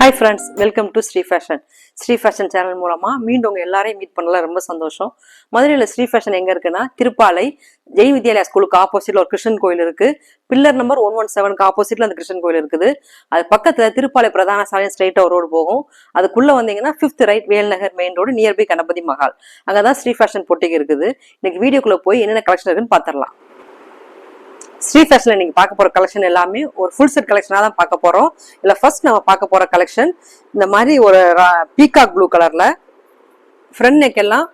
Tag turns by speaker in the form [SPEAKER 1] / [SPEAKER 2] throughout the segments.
[SPEAKER 1] Hi friends welcome to Sri fashion Sri fashion channel மூலமாக மீண்டும் உங்கள் எல்லாரையும் மீட் பண்ணல ரொம்ப சந்தோஷம். மதுரையில் ஸ்ரீ ஃபேஷன் எங்கே இருக்குன்னா திருப்பாலை ஜெய் வித்யாலயா ஸ்கூலுக்கு ஆப்போசிட்டில் ஒரு கிருஷ்ணன் கோயில் இருக்குது பில்லர் நம்பர் ஒன் ஒன் செவனுக்கு ஆப்போசிட்டில் அந்த கிருஷ்ணன் கோயில் இருக்குது. அது பக்கத்தில் திருப்பாலை பிரதான சாலை ஸ்ட்ரைட்டாக ஒரு ரோடு போகும். அதுக்குள்ள வந்தீங்கன்னா fifth right Velnagar main road nearby Ganapathi Mahal. அங்கே தான் ஸ்ரீ ஃபேஷன் பொட்டிக்கு இருக்குது. இன்னைக்கு வீடியோக்குள்ளே போய் என்னென்ன கலெக்ஷன் இருக்குன்னு பார்த்துடலாம். ஸ்ரீ ஃபேஷன்ல நீங்க பார்க்க போற கலெக்ஷன் எல்லாமே ஒரு ஃபுல் செட் கலெக்ஷனா தான் பார்க்க போறோம். இல்ல ஃபர்ஸ்ட் நம்ம பார்க்க போற கலெக்ஷன் இந்த மாதிரி ஒரு பீகாக் ப்ளூ கலர்ல ஃப்ரண்ட் நெக் எல்லாம்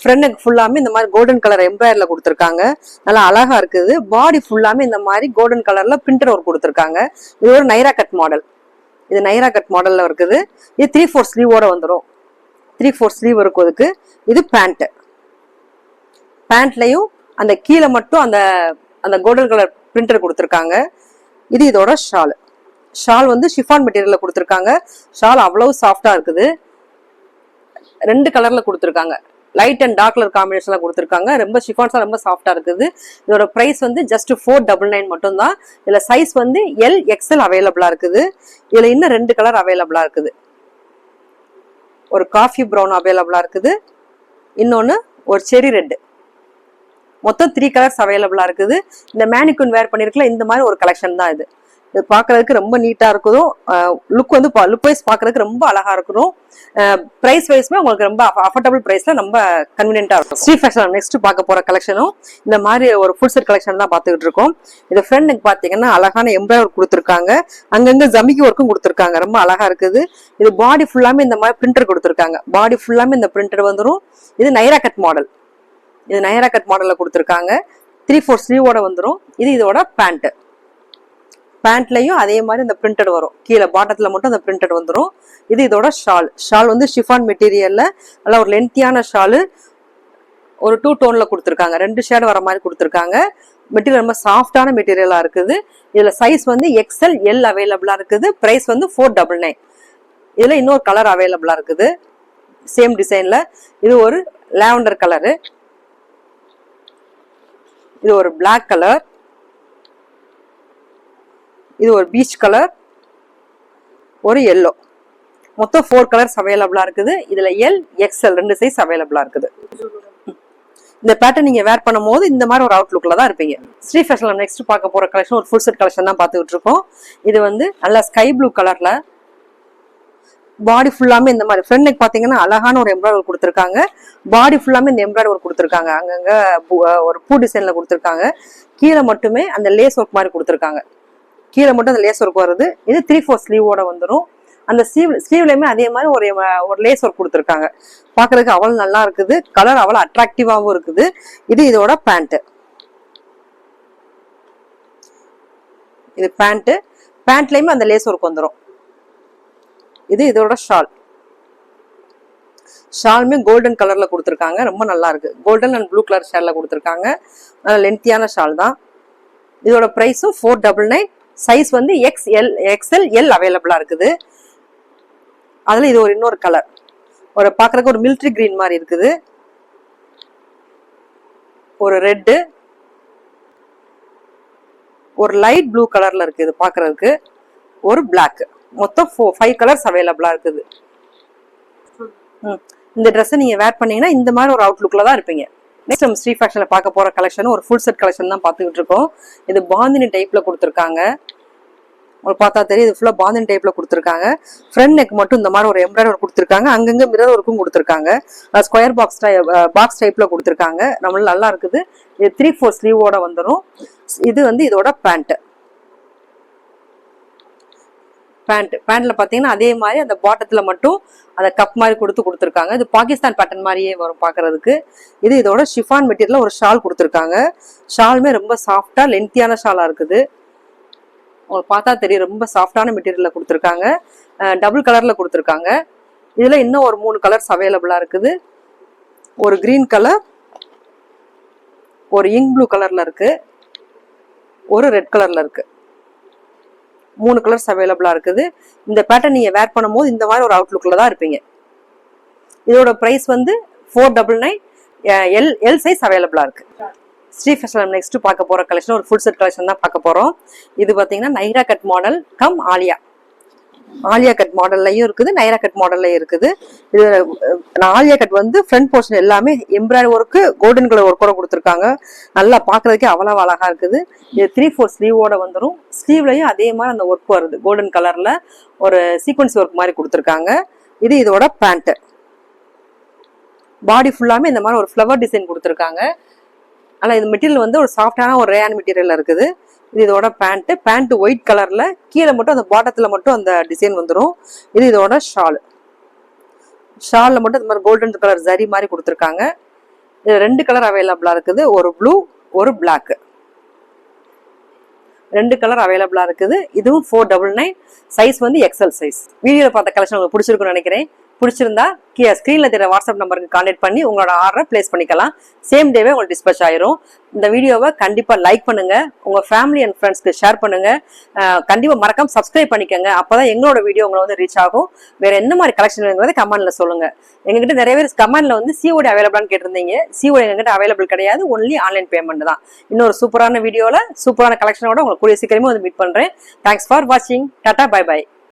[SPEAKER 1] ஃப்ரண்ட் நெக் ஃபுல்லாமே இந்த மாதிரி கோல்டன் கலர் எம்ப்ராய்டர்ல கொடுத்துருக்காங்க. நல்லா அழகா இருக்குது. பாடி ஃபுல்லாமே இந்த மாதிரி கோல்டன் கலர்ல பிரிண்டர் ஒர்க் கொடுத்துருக்காங்க. இது ஒரு நைரா கட் மாடல் இது நைரா கட் மாடல்ல இருக்குது. இது த்ரீ ஃபோர் ஸ்லீவோட வந்துடும் த்ரீ ஃபோர் ஸ்லீவ் இருக்கும் இதுக்கு. இது பேண்ட்டு பேண்ட்லையும் அந்த கீழே மட்டும் அந்த அந்த கோல்டன் கலர் பிரிண்டர் கொடுத்துருக்காங்க. இது இதோட ஷால் ஷால் வந்து ஷிஃபான் மெட்டீரியலில் கொடுத்துருக்காங்க. ஷால் அவ்வளவு சாஃப்டா இருக்குது. ரெண்டு கலர்ல கொடுத்துருக்காங்க. லைட் அண்ட் டார்க் கலர் காம்பினேஷன்ல கொடுத்துருக்காங்க. ரொம்ப ஷிஃபான்ஸா ரொம்ப சாஃப்டா இருக்குது. இதோட பிரைஸ் வந்து ஜஸ்ட் ஃபோர் டபுள் நைன் மட்டும்தான். இதில் இதுல சைஸ் வந்து எல் எக்ஸ்எல் அவைலபிளா இருக்குது. இதுல இன்னும் ரெண்டு கலர் அவைலபிளா இருக்குது. ஒரு காஃபி ப்ரௌன் அவைலபிளா இருக்குது. இன்னொன்னு ஒரு செரி ரெட்டு மொத்தம் த்ரீ கலர்ஸ் அவைலபிளா இருக்குது. இந்த மேனிக்குன் வேர் பண்ணிருக்கல இந்த மாதிரி ஒரு கலெக்ஷன் தான் இது. இது பார்க்கறதுக்கு ரொம்ப நீட்டாக இருக்கிறதும் லுக் வந்து லுக் வைஸ் பார்க்கறதுக்கு ரொம்ப அழகாக இருக்கணும் ப்ரைஸ் வைஸ்மே உங்களுக்கு ரொம்ப அஃபோர்டபுள் ப்ரைஸில் ரொம்ப கன்வீனியன்டா இருக்கும். ஸ்ரீ ஃபேஷன் நெக்ஸ்ட் பார்க்க போகிற கலெக்ஷனும் இந்த மாதிரி ஒரு ஃபுல் செட் கலெக்ஷன் தான் பார்த்துக்கிட்டு இருக்கோம். இது ஃப்ரெண்டுக்கு பார்த்தீங்கன்னா அழகான எம்ப்ராய்டர் கொடுத்துருக்காங்க. அங்கங்கே ஜமிக்கி ஒர்க்கும் கொடுத்துருக்காங்க. ரொம்ப அழகாக இருக்குது. இது பாடி ஃபுல்லாமே இந்த மாதிரி பிரிண்டர் கொடுத்துருக்காங்க. பாடி ஃபுல்லாமே இந்த பிரிண்டர் வந்துடும் இது நைரா கட் மாடல் இது நயரா கட் மாடலில் கொடுத்துருக்காங்க. த்ரீ ஃபோர் ஸ்லீவோட வந்துடும் இது இதோட பேண்ட்டு பேண்ட்லையும் அதே மாதிரி இந்த பிரிண்டட் வரும். கீழே பாட்டத்தில் மட்டும் அந்த பிரிண்டட் வந்துடும் இது இதோட ஷால் ஷால் வந்து ஷிஃபான் மெட்டீரியலில் நல்லா ஒரு லென்த்தியான ஷாலு ஒரு டூ டோனில் கொடுத்துருக்காங்க. ரெண்டு ஷேடு வர மாதிரி கொடுத்துருக்காங்க. மெட்டீரியல் ரொம்ப சாஃப்டான மெட்டீரியலாக இருக்குது. இதில் சைஸ் வந்து எக்ஸ்எல் எல் அவைலபிளாக இருக்குது. ப்ரைஸ் வந்து ஃபோர் டபுள் நைன் இதில் இன்னொரு கலர் அவைலபிளாக இருக்குது. சேம் டிசைனில் இது ஒரு லாவெண்டர் கலரு இது ஒரு பிளாக் கலர் இது ஒரு பீச் கலர் ஒரு எல்லோ மொத்தம் ஃபோர் கலர்ஸ் அவைலபிளாக இருக்குது. இதில் எல் எக்ஸ்எல் ரெண்டு சைஸ் அவைலபிளாக இருக்குது. இந்த பேட்டர்ன் நீங்கள் வேர் பண்ணும்போது இந்த மாதிரி ஒரு அவுட்லுக்கில் தான் இருப்பீங்க. ஸ்ரீ ஃபேஷனில் நெக்ஸ்ட் பார்க்க போகிற கலெக்ஷன் ஒரு ஃபுல் செட் கலெக்ஷன் தான் பார்த்துக்கிட்டு இருக்கோம். இது வந்து நல்லா ஸ்கை ப்ளூ கலரில் பாடி ஃபுல்லாமே இந்த மாதிரி. ஃப்ரண்ட் நெக் பார்த்தீங்கன்னா அழகான ஒரு எம்ப்ராய்டர் கொடுத்துருக்காங்க. பாடி ஃபுல்லாமே இந்த எம்ப்ராய்டர் கொடுத்துருக்காங்க. அங்கங்க பூ- ஒரு பூ டிசைன்ல கொடுத்துருக்காங்க. கீழே மட்டுமே அந்த லேஸ் ஒர்க் மாதிரி கொடுத்துருக்காங்க. கீழே மட்டும் அந்த லேஸ் ஒர்க் வருது. இது த்ரீ ஃபோர் ஸ்லீவோட வந்துடும் அந்த ஸ்லீவ் ஸ்லீவ்லையுமே அதே மாதிரி ஒரு ஒரு லேஸ் ஒர்க் கொடுத்துருக்காங்க. பார்க்கறதுக்கு அவ்வளோ நல்லா இருக்குது. கலர் அவ்வளோ அட்ராக்டிவாகவும் இருக்குது. இது இதோட பேண்ட்டு இது பேண்ட்டு பேண்ட்லேயுமே அந்த லேஸ் ஒர்க் வந்துடும் இது இதோட ஷால் ஷாலுமே கோல்டன் கலர்ல கொடுத்துருக்காங்க. ரொம்ப நல்லா இருக்கு. கோல்டன் அண்ட் ப்ளூ கலர் ஷால்ல கொடுத்துருக்காங்க. லென்த்தியான ஷால் தான். இதோட ப்ரைஸும் ஃபோர் டபுள் நைன் சைஸ் வந்து எக்ஸ் எல் எக்ஸ்எல் எல் அவைலபிளா இருக்குது. அதுல இது ஒரு இன்னொரு கலர் ஒரு பார்க்கறதுக்கு ஒரு மில்ட்ரி கிரீன் மாதிரி இருக்குது. ஒரு ரெட்டு ஒரு லைட் ப்ளூ கலர்ல இருக்கு இது பார்க்கறதுக்கு. ஒரு Black மொத்தம் ஃபோ ஃபைவ் கலர்ஸ் அவைலபிளாக இருக்குது. ம். இந்த ட்ரெஸ்ஸை நீங்கள் வேர் பண்ணீங்கன்னா இந்த மாதிரி ஒரு அவுட்லுக்கில் தான் இருப்பீங்க. நெக்ஸ்ட் நம்ம ஸ்ரீ ஃபேஷனில் பார்க்க போகிற கலெக்ஷன் ஒரு ஃபுல் செட் கலெக்ஷன் தான் பார்த்துக்கிட்டு இருக்கோம். இது பாந்தினி டைப்பில் கொடுத்துருக்காங்க. உங்களுக்கு பார்த்தா தெரியும் இது ஃபுல்லாக பாந்தினி டைப்பில் கொடுத்துருக்காங்க. ஃப்ரண்ட் நெக் மட்டும் இந்த மாதிரி ஒரு எம்ப்ராய்டர் கொடுத்துருக்காங்க. அங்கங்கே மிரர் ஒர்க்கும் கொடுத்துருக்காங்க. ஸ்கொயர் பாக்ஸ் டை பாக்ஸ் டைப்பில் கொடுத்துருக்காங்க. நம்மளும் நல்லா இருக்குது. இது த்ரீ ஃபோர் ஸ்லீவோட வந்துடும் இது வந்து இதோட பேண்ட்டு பேண்ட் பேண்ட்ல பாத்தீங்கன்னா அதே மாதிரி அந்த பாட்டத்துல மட்டும் அந்த கப் மாதிரி கொடுத்து கொடுத்துருக்காங்க. இது பாகிஸ்தான் பேட்டர்ன் மாதிரியே வரும் பார்க்கறதுக்கு இது இதோட ஷிஃபான் மெட்டீரியல் ஒரு ஷால் கொடுத்துருக்காங்க. ஷாலுமே ரொம்ப சாஃப்டா லென்த்தியான ஷாலா இருக்குது. உங்களுக்கு பார்த்தா தெரியும் ரொம்ப சாஃப்டான மெட்டீரியல்ல கொடுத்துருக்காங்க. டபுள் கலர்ல கொடுத்துருக்காங்க. இதுல இன்னும் ஒரு மூணு கலர்ஸ் அவைலபிளா இருக்குது. ஒரு கிரீன் கலர் ஒரு இங்க் ப்ளூ கலர்ல இருக்கு. ஒரு ரெட் கலர்ல இருக்கு. மூணு கலர்ஸ் அவைலபிளாக இருக்குது. இந்த பேட்டர்ன் நீங்கள் வேர் பண்ணும்போது இந்த மாதிரி ஒரு அவுட்லுக்கில் தான் இருப்பீங்க. இதோட ப்ரைஸ் வந்து four double nine L L size அவைலபிளாக இருக்கு. ஸ்ரீ ஃபேஷன் நெக்ஸ்ட் பார்க்க போகிற கலெக்ஷன் ஒரு ஃபுல் செட் கலெக்ஷன் தான் பார்க்க போகிறோம் இது பார்த்தீங்கன்னா Naira cut model cum Alia Alia cut மாடல்லையும் இருக்குது நைரா கட் மாடல்லையும் இருக்குது. இது ஆலியா கட் வந்து ஃப்ரண்ட் போர்ஷன் எல்லாமே எம்ப்ராய்டரி ஒர்க்கு கோல்டன் கலர் ஒர்க்கோட கொடுத்துருக்காங்க. நல்லா பார்க்கறதுக்கே அவ்வளவு அழகா இருக்குது. இது த்ரீ ஃபோர் ஸ்லீவோட வந்துடும் ஸ்லீவ்லையும் அதே மாதிரி அந்த ஒர்க் வருது. கோல்டன் கலர்ல ஒரு சீக்வன்ஸ் ஒர்க் மாதிரி கொடுத்துருக்காங்க. இது இதோட பேண்ட் பாடி ஃபுல்லாமே இந்த மாதிரி ஒரு ஃப்ளவர் டிசைன் கொடுத்துருக்காங்க. ஆனால் இது மெட்டீரியல் வந்து ஒரு சாஃப்டான ஒரு ரேயான் மெட்டீரியல் இருக்குது. இது இதோட பேண்ட்டு பேண்ட் ஒயிட் கலரில் கீழே மட்டும் அந்த பாட்டத்தில் மட்டும் அந்த டிசைன் வந்துடும் இது இதோட ஷால் ஷாலில் மட்டும் இந்த மாதிரி கோல்டன் கலர் ஜரி மாதிரி கொடுத்துருக்காங்க. இது ரெண்டு கலர் அவைலபிளாக இருக்குது. ஒரு ப்ளூ ஒரு பிளாக்கு ரெண்டு கலர் அவைலபிளாக இருக்குது. இதுவும் ஃபோர் டபுள் நைன் சைஸ் வந்து எக்ஸல் சைஸ் வீடியோவில் பார்த்த கலெக்ஷன் உங்களுக்கு பிடிச்சிருக்குன்னு நினைக்கிறேன். பிடிச்சிருந்தா கீழே ஸ்க்ரீனில் தெரிய வாட்ஸ்அப் நம்பருக்கு காண்டாக்ட் பண்ணி உங்களோட ஆர்டரை ப்ளேஸ் பண்ணிக்கலாம். சேம் டேவே உங்களுக்கு டிஸ்பேச் ஆயிரும். இந்த வீடியோவை கண்டிப்பாக லைக் பண்ணுங்கள் உங்கள் ஃபேமிலி அண்ட் ஃப்ரெண்ட்ஸ்க்கு ஷேர் பண்ணுங்கள் கண்டிப்பாக மறக்காம சப்ஸ்கிரைப் பண்ணிக்கோங்க. அப்பதான் எங்களோட வீடியோ உங்களை வந்து ரீச் ஆகும். வேறு என்ன மாதிரி கலெக்ஷன் வேணுங்கிறத கமெண்டில் சொல்லுங்கள் எங்ககிட்ட நிறைய பேர் கமெண்டில் வந்து சிஓடி அவைலபிளான்னு கேட்டிருந்தீங்க. சிஓடி எங்ககிட்ட அவைலபிள் கிடையாது. ஒன்லி ஆன்லைன் பேமெண்ட் தான். இன்னொரு சூப்பரான வீடியோவில் சூப்பரான கலெக்ஷனோட உங்களுக்கு கூடிய சீக்கிரமே வந்து மீட் பண்ணுறேன் தேங்க்ஸ் ஃபார் வாட்சிங் டாட்டா பை பை